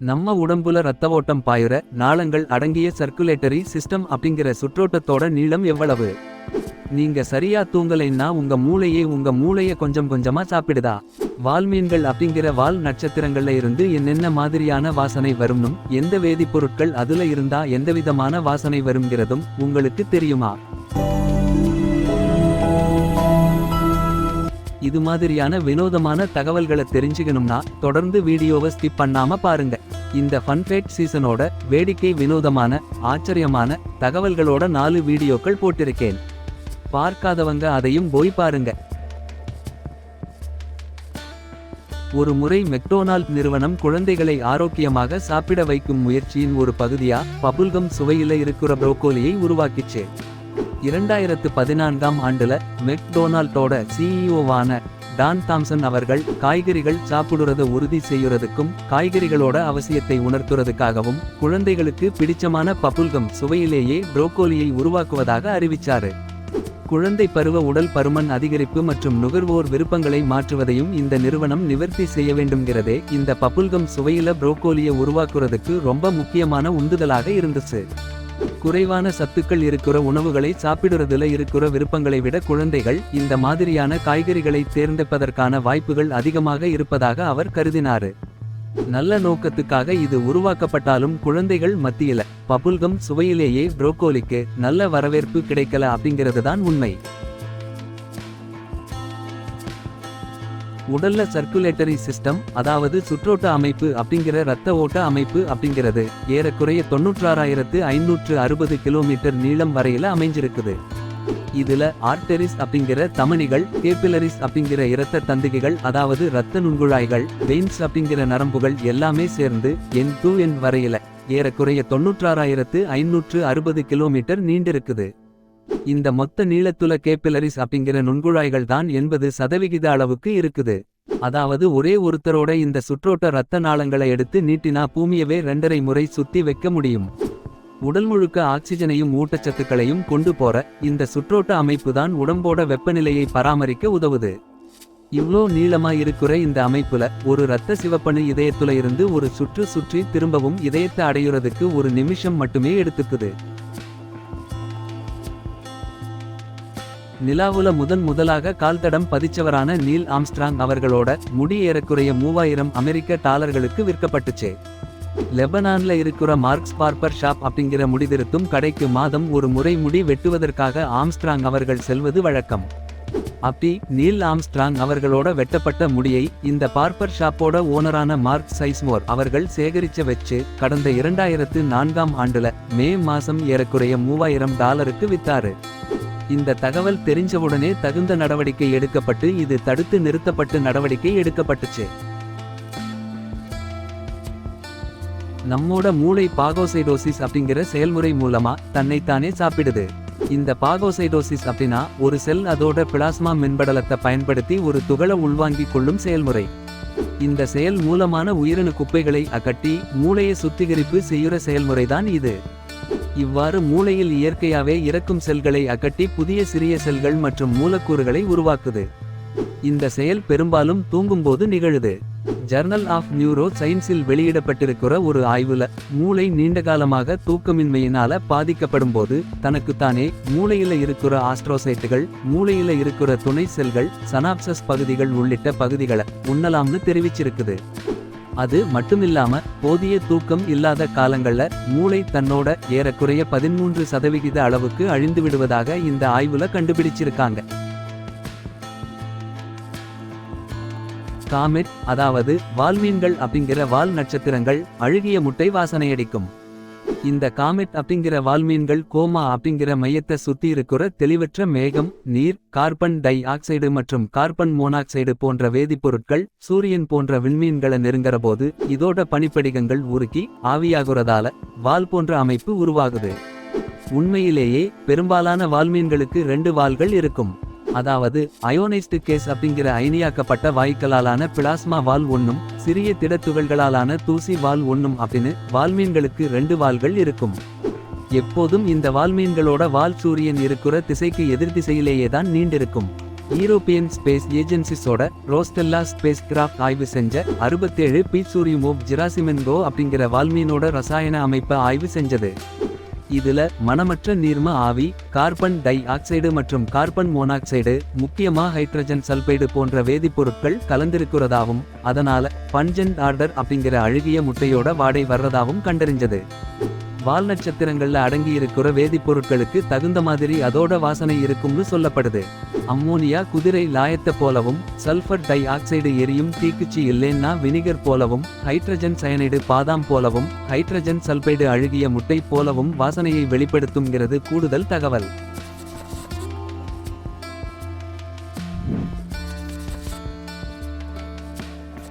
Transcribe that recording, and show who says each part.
Speaker 1: நம்ம உடம்புல ரத்த ஓட்டம் பாயுற நாளங்கள் அடங்கிய சர்க்குலேட்டரி சிஸ்டம் அப்படிங்கிற சுற்றோட்டத்தோட நீளம் எவ்வளவு? நீங்க சரியா தூங்கலைன்னா உங்க மூளையே உங்க மூளைய கொஞ்சம் கொஞ்சமா சாப்பிடுதா? வால்மீன்கள் அப்படிங்கிற வால் நட்சத்திரங்கள்ல இருந்து என்னென்ன மாதிரியான வாசனை வரும்னும் எந்த வேதிப்பொருட்கள் அதுல இருந்தா எந்தவிதமான வாசனை வருங்கிறதும் உங்களுக்கு தெரியுமா? இது மாதிரியான வினோதமான தகவல்களை தெரிஞ்சுக்கணும்னா தொடர்ந்து வீடியோவை ஸ்கிப் பண்ணாம பாருங்க. இந்த ஃபன்ஃபேக்ட் சீசனோட வேடிக்கை வினோதமான ஆச்சரியமான தகவல்களோட நாலு வீடியோக்கள் போட்டிருக்கேன். பார்க்காதவங்க அதையும் போய் பாருங்க. ஒரு முறை மெக்டோனால்ட் நிறுவனம் குழந்தைகளை ஆரோக்கியமாக சாப்பிட வைக்கும் முயற்சியின் ஒரு பகுதியா பபுல்கம் சுவையில இருக்கிற புரோக்கோலியை உருவாக்கிச்சு. இரண்டாயிரத்து பதினான்காம் ஆண்டுல மெக்டொனால்டோட சிஇஓவான டான் தாம்சன் அவர்கள் காய்கறிகள் சாப்பிடுறத உறுதி செய்யறதுக்கும் காய்கறிகளோட அவசியத்தை உணர்த்துறதுக்காகவும் குழந்தைகளுக்கு பிடிச்சமான பப்புல்கம் சுவையிலேயே புரோக்கோலியை உருவாக்குவதாக அறிவிச்சாரு. குழந்தை பருவ உடல் பருமன் அதிகரிப்பு மற்றும் நுகர்வோர் விருப்பங்களை மாற்றுவதையும் இந்த நிறுவனம் நிவர்த்தி செய்ய வேண்டும்ங்கிறதே இந்த பப்புல்கம் சுவையில புரோக்கோலியை உருவாக்குறதுக்கு ரொம்ப முக்கியமான உந்துதலாக இருந்துச்சு. குறைவான சத்துக்கள் இருக்கிற உணவுகளை சாப்பிடுறதுல இருக்கிற விருப்பங்களை விட குழந்தைகள் இந்த மாதிரியான காய்கறிகளை தேர்ந்தெடுப்பதற்கான வாய்ப்புகள் அதிகமாக இருப்பதாக அவர் கருதினாரு. நல்ல நோக்கத்துக்காக இது உருவாக்கப்பட்டாலும் குழந்தைகள் மத்தியில பபுல்கம் சுவையிலேயே புரோக்கோலிக்கு நல்ல வரவேற்பு கிடைக்கல அப்படிங்கிறது தான் உண்மை. உடல்ல சர்க்குலேட்டரி சிஸ்டம் அதாவது சுற்றோட்ட அமைப்பு அப்படிங்கிற இரத்த ஓட்ட அமைப்பு அப்படிங்கிறது ஏறக்குறைய தொண்ணூற்றாறாயிரத்து ஐநூற்று அறுபது கிலோமீட்டர் நீளம் வரையில அமைஞ்சிருக்குது. இதுல ஆர்டெரிஸ் அப்படிங்கிற தமனிகள் கேபிலரிஸ் அப்படிங்கிற இரத்த தந்திகைகள் அதாவது இரத்த நுண்குழாய்கள் வெயின்ஸ் அப்படிங்கிற நரம்புகள் எல்லாமே சேர்ந்து என் டூ என் வரையில ஏறக்குறைய தொண்ணூற்றாறாயிரத்து ஐநூற்று அறுபது கிலோமீட்டர் நீண்டிருக்குது. இந்த மொத்த நீளத்துல கேப்பிலரிஸ் அப்படிங்கிற நுண்குழாய்கள் தான் எண்பது சதவிகித அளவுக்கு இருக்குது. அதாவது ஒரே ஒருத்தரோட இந்த சுற்றோட்ட இரத்த நாளங்களை எடுத்து நீட்டினா பூமியவே ரெண்டரை முறை சுத்தி வைக்க முடியும். உடல் முழுக்க ஆக்சிஜனையும் ஊட்டச்சத்துக்களையும் கொண்டு போற இந்த சுற்றோட்ட அமைப்பு தான் உடம்போட வெப்பநிலையை பராமரிக்க உதவுது. இவ்வளோ நீளமா இருக்கிற இந்த அமைப்புல ஒரு இரத்த சிவப்பணு இதயத்துல இருந்து ஒரு சுற்று சுற்றி திரும்பவும் இதயத்தை அடையுறதுக்கு ஒரு நிமிஷம் மட்டுமே எடுத்துக்குது. நிலாவுல முதன் முதலாக கால்தடம் பதிச்சவரான நீல் ஆம்ஸ்ட்ராங் அவர்களோட முடி ஏறக்குறைய மூவாயிரம் அமெரிக்க டாலர்களுக்கு விற்கப்பட்டுச்சு. லெபனான்ல இருக்கிற மார்க்ஸ் பார்ப்பர் ஷாப் அப்படிங்கிற முடிதிருத்தும் கடைக்கு மாதம் ஒரு முறை முடி வெட்டுவதற்காக ஆம்ஸ்ட்ராங் அவர்கள் செல்வது வழக்கம். அப்படி நீல் ஆம்ஸ்ட்ராங் அவர்களோட வெட்டப்பட்ட முடியை இந்த பார்ப்பர் ஷாப்போட ஓனரான மார்க் சைஸ்மோர் அவர்கள் சேகரிச்ச வச்சு கடந்த இரண்டாயிரத்து நான்காம் ஆண்டுல மே மாசம் ஏறக்குறைய மூவாயிரம் டாலருக்கு வித்தாரு. இந்த தகவல் தெரிஞ்சவுடனே தகுந்த நடவடிக்கை எடுக்கப்பட்டு இது தடுத்து நிறுத்தப்பட்டு நடவடிக்கை எடுக்கப்பட்டுச்சு. நம்மோட மூளை பாகோசைடோசிஸ் அப்படிங்கிற செயல்முறை மூலமா தன்னைத்தானே சாப்பிடுது. இந்த பாகோசைடோசிஸ் அப்படின்னா ஒரு செல் அதோட பிளாஸ்மா மின்படலத்தை பயன்படுத்தி ஒரு துகள உள்வாங்கிக் கொள்ளும் செயல்முறை. இந்த செயல் மூலமான உயிரணு குப்பைகளை அகட்டி மூளையை சுத்திகரிப்பு செய்யுற செயல்முறைதான் இது. இவ்வாறு மூளையில் இயற்கையாவே இறக்கும் செல்களை அகட்டி புதிய சிறிய செல்கள் மற்றும் மூலக்கூறுகளை உருவாக்குது. இந்த செயல் பெரும்பாலும் தூங்கும்போது நிகழுது. ஜர்னல் ஆஃப் நியூரோ சயின்ஸில் வெளியிடப்பட்டிருக்கிற ஒரு ஆய்வுல மூளை நீண்டகாலமாக தூக்கமின்மையினால பாதிக்கப்படும் போது தனக்குத்தானே மூளையில இருக்கிற ஆஸ்ட்ரோசைட்டுகள் மூளையில இருக்கிற துணை செல்கள் சனாப்சஸ் பகுதிகள் உள்ளிட்ட பகுதிகளை உண்ணலாம்னு தெரிவிச்சிருக்குது. அது மட்டுமில்லாம போதிய தூக்கம் இல்லாத காலங்கள்ல மூளை தன்னோட ஏறக்குறைய பதிமூன்று சதவிகித அளவுக்கு அழிந்து விடுவதாக இந்த ஆய்வுல கண்டுபிடிச்சிருக்காங்க. காமெட் அதாவது வால்மீன்கள் அப்படிங்கிற வால் நட்சத்திரங்கள் அழுகிய முட்டை வாசனையடிக்கும். இந்த காமெட் அப்படிங்கிற வால்மீன்கள் கோமா அப்படிங்கிற மையத்தை சுத்தி இருக்கிற தெளிவற்ற மேகம் நீர் கார்பன் டை ஆக்சைடு மற்றும் கார்பன் மோனாக்சைடு போன்ற வேதிப்பொருட்கள் சூரியன் போன்ற விண்மீன்களை நெருங்குற போது இதோட பனிப்படிகங்கள் உருக்கி ஆவியாகுறதால வால் போன்ற அமைப்பு உருவாகுது. உண்மையிலேயே பெரும்பாலான வால்மீன்களுக்கு ரெண்டு வால்கள் இருக்கும். அதாவது அயோனைஸ்டு கேஸ் அப்படிங்கிற அயனியாக்கப்பட்ட வாயுக்களாலான பிளாஸ்மா வால் ஒன்னும் சிறிய திடத்துகள்களாலான தூசி வால் ஒன்னும் அப்படின்னு வால்மீன்களுக்கு ரெண்டு வால்கள் இருக்கும். எப்போதும் இந்த வால்மீன்களோட வால் சூரியன் இருக்கிற திசைக்கு எதிர் திசையிலேயே தான் நீண்டிருக்கும். ஈரோப்பியன் ஸ்பேஸ் ஏஜென்சிஸோட ரோஸ்டெல்லா ஸ்பேஸ் கிராஃப்ட் ஆய்வு செஞ்ச அறுபத்தேழு பீட்சூரியுமோவ் ஜிராசிமென்கோ அப்படிங்கிற வால்மீனோட ரசாயன அமைப்பை ஆய்வு செஞ்சது. இதுல மனமற்ற நீர்ம ஆவி கார்பன் டை ஆக்சைடு மற்றும் கார்பன் மோனாக்சைடு முக்கியமா ஹைட்ரஜன் சல்பைடு போன்ற வேதிப்பொருட்கள் கலந்திருக்கிறதாவும் அதனால பஞ்சன் ஆர்டர் அப்படிங்கிற அழுகிய முட்டையோட வாடை வர்றதாவும் கண்டறிஞ்சது. வால் நட்சத்திரங்கள்ல அடங்கி இருக்கிற வேதிப்பொருட்களுக்கு தகுந்த மாதிரி அதோட வாசனை இருக்கும்னு சொல்லப்படுது. அம்மோனியா குதிரை லாயத்தை போலவும் சல்ஃபர் டை ஆக்சைடு எரியும் தீக்குச்சி இல்லைன்னா வினிகர் போலவும் ஹைட்ரஜன் சயனைடு பாதாம் போலவும் ஹைட்ரஜன் சல்பைடு அழுகிய முட்டை போலவும் வாசனையை வெளிப்படுத்தும்ங்கிறது கூடுதல் தகவல்.